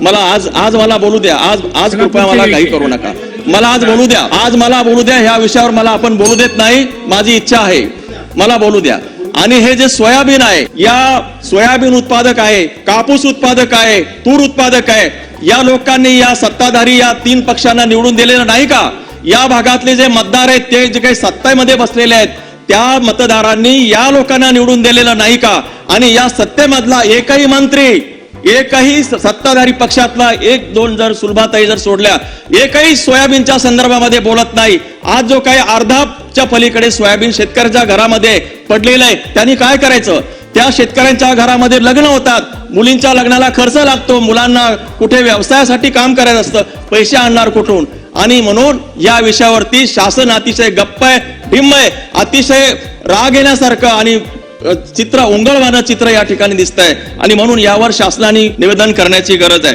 मला आज आज मला बोलू द्या. आज आज कृपया मला काही करू नका. मला आज बोलू द्या. आज मला बोलू द्या. ह्या विषयावर मला आपण बोलू देत नाही. माझी इच्छा आहे. मला बोलू द्या. आणि हे जे सोयाबीन आहे या सोयाबीन उत्पादक आहे कापूस उत्पादक आहे तूर उत्पादक आहे या लोकांनी या सत्ताधारी या तीन पक्षांना निवडून दिलेलं नाही का? या भागातले जे मतदार आहेत ते जे काही सत्तेमध्ये बसलेले आहेत त्या मतदारांनी या लोकांना निवडून दिलेलं नाही का? आणि या सत्तेमधला एकही मंत्री एकही सत्ताधारी पक्षातला एक दोन जर सुलभाताई जर सोडल्या एकही सोयाबीनच्या संदर्भामध्ये बोलत नाही. आज जो काही अर्धाच्या पलीकडे सोयाबीन शेतकऱ्याच्या घरामध्ये पडलेलं आहे त्यांनी काय करायचं? त्या शेतकऱ्यांच्या घरामध्ये लग्न होतात. मुलींच्या लग्नाला खर्च लागतो. मुलांना कुठे व्यवसायासाठी काम करायचं असतं? पैसे आणणार कुठून? आणि म्हणून या विषयावरती शासन अतिशय गप्प आहे भिम्म आहे. अतिशय राग येण्यासारखं आणि चित्र उंगळवानं चित्र या ठिकाणी दिसत आहे आणि म्हणून यावर शासनाने निवेदन करण्याची गरज आहे.